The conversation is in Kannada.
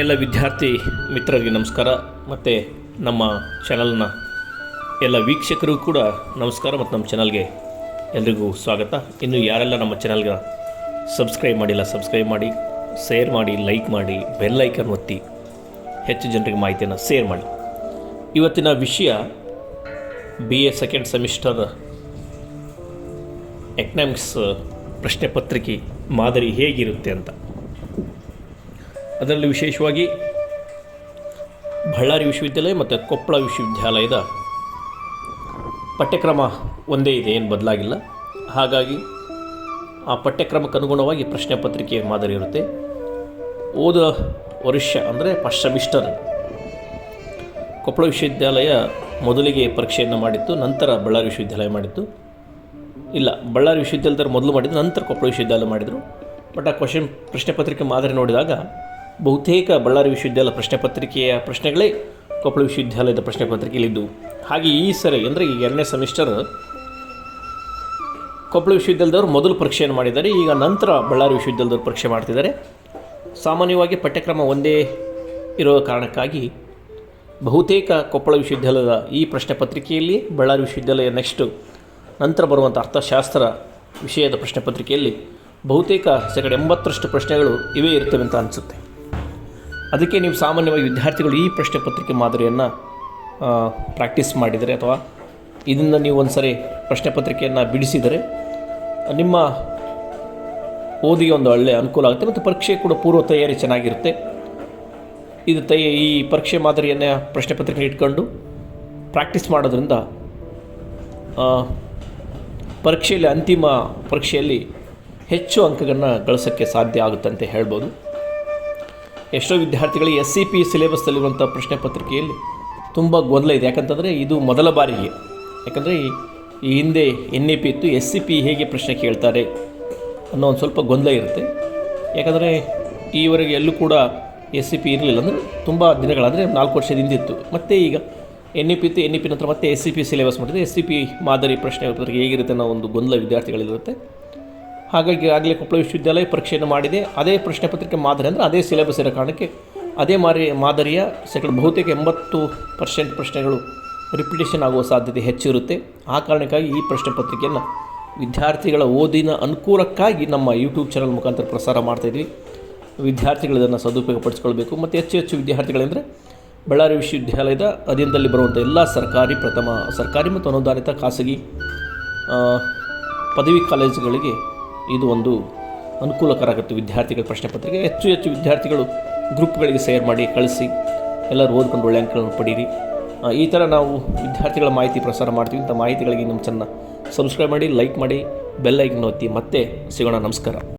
ಎಲ್ಲ ವಿದ್ಯಾರ್ಥಿ ಮಿತ್ರರಿಗೆ ನಮಸ್ಕಾರ. ಮತ್ತು ನಮ್ಮ ಚಾನಲ್ನ ಎಲ್ಲ ವೀಕ್ಷಕರಿಗೂ ಕೂಡ ನಮಸ್ಕಾರ ಮತ್ತು ನಮ್ಮ ಚಾನಲ್ಗೆ ಎಲ್ರಿಗೂ ಸ್ವಾಗತ. ಇನ್ನು ಯಾರೆಲ್ಲ ನಮ್ಮ ಚಾನಲ್ಗೆ ಸಬ್ಸ್ಕ್ರೈಬ್ ಮಾಡಿಲ್ಲ ಸಬ್ಸ್ಕ್ರೈಬ್ ಮಾಡಿ ಶೇರ್ ಮಾಡಿ ಲೈಕ್ ಮಾಡಿ ಬೆಲ್ ಐಕನ್ ಒತ್ತಿ, ಹೆಚ್ಚು ಜನರಿಗೆ ಮಾಹಿತಿಯನ್ನು ಶೇರ್ ಮಾಡಿ. ಇವತ್ತಿನ ವಿಷಯ B A second semester economics ಪ್ರಶ್ನೆ ಪತ್ರಿಕೆ ಮಾದರಿ ಹೇಗಿರುತ್ತೆ ಅಂತ. ಅದರಲ್ಲಿ ವಿಶೇಷವಾಗಿ ಬಳ್ಳಾರಿ ವಿಶ್ವವಿದ್ಯಾಲಯ ಮತ್ತು ಕೊಪ್ಪಳ ವಿಶ್ವವಿದ್ಯಾಲಯದ ಪಠ್ಯಕ್ರಮ ಒಂದೇ ಇದೆ, ಏನು ಬದಲಾಗಿಲ್ಲ. ಹಾಗಾಗಿ ಆ ಪಠ್ಯಕ್ರಮಕ್ಕೆ ಅನುಗುಣವಾಗಿ ಪ್ರಶ್ನೆ ಪತ್ರಿಕೆ ಮಾದರಿ ಇರುತ್ತೆ. ಓದ ವರ್ಷ ಅಂದರೆ ಫಸ್ಟ್ ಸೆಮಿಸ್ಟರ್ ಕೊಪ್ಪಳ ವಿಶ್ವವಿದ್ಯಾಲಯ ಮೊದಲಿಗೆ ಪರೀಕ್ಷೆಯನ್ನು ಮಾಡಿತ್ತು, ನಂತರ ಬಳ್ಳಾರಿ ವಿಶ್ವವಿದ್ಯಾಲಯ ಮಾಡಿತ್ತು. ಇಲ್ಲ, ಬಳ್ಳಾರಿ ವಿಶ್ವವಿದ್ಯಾಲಯದ ಮೊದಲು ಮಾಡಿದ್ರು, ನಂತರ ಕೊಪ್ಪಳ ವಿಶ್ವವಿದ್ಯಾಲಯ ಮಾಡಿದರು. ಬಟ್ ಆ ಕ್ವಶನ್ ಪ್ರಶ್ನೆ ಪತ್ರಿಕೆ ಮಾದರಿ ನೋಡಿದಾಗ ಬಹುತೇಕ ಬಳ್ಳಾರಿ ವಿಶ್ವವಿದ್ಯಾಲಯ ಪ್ರಶ್ನೆ ಪತ್ರಿಕೆಯ ಪ್ರಶ್ನೆಗಳೇ ಕೊಪ್ಪಳ ವಿಶ್ವವಿದ್ಯಾಲಯದ ಪ್ರಶ್ನೆ ಪತ್ರಿಕೆಯಲ್ಲಿದ್ದವು ಹಾಗೆ ಈ ಸರಿ ಅಂದರೆ ಈ ಎರಡನೇ ಸೆಮಿಸ್ಟರ್ ಕೊಪ್ಪಳ ವಿಶ್ವವಿದ್ಯಾಲಯದವರು ಮೊದಲು ಪರೀಕ್ಷೆಯನ್ನು ಮಾಡಿದ್ದಾರೆ. ಈಗ ನಂತರ ಬಳ್ಳಾರಿ ವಿಶ್ವವಿದ್ಯಾಲಯದವರು ಪರೀಕ್ಷೆ ಮಾಡ್ತಿದ್ದಾರೆ. ಸಾಮಾನ್ಯವಾಗಿ ಪಠ್ಯಕ್ರಮ ಒಂದೇ ಇರೋ ಕಾರಣಕ್ಕಾಗಿ ಬಹುತೇಕ ಕೊಪ್ಪಳ ವಿಶ್ವವಿದ್ಯಾಲಯದ ಈ ಪ್ರಶ್ನೆ ಪತ್ರಿಕೆಯಲ್ಲಿ ಬಳ್ಳಾರಿ ವಿಶ್ವವಿದ್ಯಾಲಯ ನೆಕ್ಸ್ಟು ನಂತರ ಬರುವಂಥ ಅರ್ಥಶಾಸ್ತ್ರ ವಿಷಯದ ಪ್ರಶ್ನೆ ಪತ್ರಿಕೆಯಲ್ಲಿ ಬಹುತೇಕ ಶೇಕಡ ಎಂಬತ್ತರಷ್ಟು ಪ್ರಶ್ನೆಗಳು ಇವೇ ಇರ್ತವೆ ಅಂತ ಅನಿಸುತ್ತೆ. ಅದಕ್ಕೆ ನೀವು ಸಾಮಾನ್ಯವಾಗಿ ವಿದ್ಯಾರ್ಥಿಗಳು ಈ ಪ್ರಶ್ನೆ ಪತ್ರಿಕೆ ಮಾದರಿಯನ್ನು ಪ್ರಾಕ್ಟೀಸ್ ಮಾಡಿದರೆ ಅಥವಾ ಇದನ್ನು ನೀವು ಒಂದು ಸರಿ ಪ್ರಶ್ನೆ ಪತ್ರಿಕೆಯನ್ನು ಬಿಡಿಸಿದರೆ ನಿಮ್ಮ ಓದಿಗೆ ಒಂದು ಒಳ್ಳೆಯ ಅನುಕೂಲ ಆಗುತ್ತೆ ಮತ್ತು ಪರೀಕ್ಷೆ ಕೂಡ ಪೂರ್ವ ತಯಾರಿ ಚೆನ್ನಾಗಿರುತ್ತೆ. ಇದು ತಯ ಈ ಪರೀಕ್ಷೆ ಮಾದರಿಯನ್ನು ಪ್ರಶ್ನೆ ಪತ್ರಿಕೆ ಇಟ್ಕೊಂಡು ಪ್ರಾಕ್ಟೀಸ್ ಮಾಡೋದ್ರಿಂದ ಪರೀಕ್ಷೆಯಲ್ಲಿ ಅಂತಿಮ ಪರೀಕ್ಷೆಯಲ್ಲಿ ಹೆಚ್ಚು ಅಂಕಗಳನ್ನು ಗಳಿಸೋಕ್ಕೆ ಸಾಧ್ಯ ಆಗುತ್ತೆ ಅಂತ ಹೇಳ್ಬೋದು. ಎಷ್ಟೋ ವಿದ್ಯಾರ್ಥಿಗಳಿಗೆ ಎಸ್ ಸಿ ಪಿ ಸಿಲೆಬಸ್ದಲ್ಲಿರುವಂಥ ಪ್ರಶ್ನೆ ಪತ್ರಿಕೆಯಲ್ಲಿ ತುಂಬ ಗೊಂದಲ ಇದೆ. ಯಾಕಂತಂದರೆ ಇದು ಮೊದಲ ಬಾರಿಗೆ. ಯಾಕಂದರೆ ಈ ಹಿಂದೆ ಎನ್ ಎ ಪಿ ಇತ್ತು ಎಸ್ ಸಿ ಪಿ ಹೇಗೆ ಪ್ರಶ್ನೆ ಕೇಳ್ತಾರೆ ಅನ್ನೋ ಒಂದು ಸ್ವಲ್ಪ ಗೊಂದಲ ಇರುತ್ತೆ. ಯಾಕಂದರೆ ಈವರೆಗೆ ಎಲ್ಲೂ ಕೂಡ ಎಸ್ ಸಿ ಪಿ ಇರಲಿಲ್ಲ ಅಂದರೆ ತುಂಬ ದಿನಗಳಾದರೆ ನಾಲ್ಕು ವರ್ಷದ ಹಿಂದಿತ್ತು ಮತ್ತು ಈಗ ಎನ್ ಇ ಪಿ ಇತ್ತು, ಎನ್ ಇ ಪಿ ನಂತರ ಮತ್ತೆ ಎಸ್ ಸಿ ಪಿ ಸಿಲೆಬಸ್ ಮಾಡಿದರೆ ಎಸ್ ಸಿ ಪಿ ಮಾದರಿ ಪ್ರಶ್ನೆ ಪತ್ರಿಕೆ ಹೇಗಿರುತ್ತೆ ಅನ್ನೋ ಒಂದು ಗೊಂದಲ ವಿದ್ಯಾರ್ಥಿಗಳಿರುತ್ತೆ. ಹಾಗಾಗಿ ಆಗಲೇ ಕೊಪ್ಪಳ ವಿಶ್ವವಿದ್ಯಾಲಯ ಪರೀಕ್ಷೆಯನ್ನು ಮಾಡಿದೆ. ಅದೇ ಪ್ರಶ್ನೆ ಪತ್ರಿಕೆ ಮಾದರಿ ಅಂದರೆ ಅದೇ ಸಿಲೆಬಸ್ ಇರೋ ಕಾರಣಕ್ಕೆ ಅದೇ ಮಾರಿ ಮಾದರಿಯ ಸೆಕೆಂಡ್ ಬಹುತೇಕ ಎಂಬತ್ತು ಪರ್ಸೆಂಟ್ ಪ್ರಶ್ನೆಗಳು ರಿಪಿಟೇಷನ್ ಆಗುವ ಸಾಧ್ಯತೆ ಹೆಚ್ಚಿರುತ್ತೆ ಆ ಕಾರಣಕ್ಕಾಗಿ ಈ ಪ್ರಶ್ನೆ ಪತ್ರಿಕೆಯನ್ನು ವಿದ್ಯಾರ್ಥಿಗಳ ಓದಿನ ಅನುಕೂಲಕ್ಕಾಗಿ ನಮ್ಮ ಯೂಟ್ಯೂಬ್ ಚಾನಲ್ ಮುಖಾಂತರ ಪ್ರಸಾರ ಮಾಡ್ತಾಯಿದ್ವಿ ವಿದ್ಯಾರ್ಥಿಗಳು ಇದನ್ನು ಸದುಪಯೋಗಪಡಿಸ್ಕೊಳ್ಬೇಕು. ಮತ್ತು ಹೆಚ್ಚು ಹೆಚ್ಚು ವಿದ್ಯಾರ್ಥಿಗಳೆಂದರೆ ಬಳ್ಳಾರಿ ವಿಶ್ವವಿದ್ಯಾಲಯದ ಅಧೀನದಲ್ಲಿ ಬರುವಂಥ ಎಲ್ಲ ಸರ್ಕಾರಿ ಪ್ರಥಮ, ಸರ್ಕಾರಿ ಮತ್ತು ಅನುದಾನಿತ ಖಾಸಗಿ ಪದವಿ ಕಾಲೇಜುಗಳಿಗೆ ಇದು ಒಂದು ಅನುಕೂಲಕರ ಆಗುತ್ತೆ. ವಿದ್ಯಾರ್ಥಿಗಳ ಪ್ರಶ್ನೆ ಪತ್ರಿಕೆ. ಹೆಚ್ಚು ಹೆಚ್ಚು ವಿದ್ಯಾರ್ಥಿಗಳು ಗ್ರೂಪ್ಗಳಿಗೆ ಶೇರ್ ಮಾಡಿ, ಕಳಿಸಿ, ಎಲ್ಲರೂ ಓದ್ಕೊಂಡು ಒಳ್ಳೆ ಅಂಕಗಳನ್ನು ಪಡೀರಿ. ಈ ಥರ ನಾವು ವಿದ್ಯಾರ್ಥಿಗಳ ಮಾಹಿತಿ ಪ್ರಸಾರ ಮಾಡ್ತೀವಿ. ಇಂಥ ಮಾಹಿತಿಗಳಿಗೆ ನಮ್ಮ ಚೆನ್ನ ಸಬ್ಸ್ಕ್ರೈಬ್ ಮಾಡಿ ಲೈಕ್ ಮಾಡಿ ಬೆಲ್ ಐಕನ್ ಒತ್ತಿ. ಮತ್ತೆ ಸಿಗೋಣ. ನಮಸ್ಕಾರ.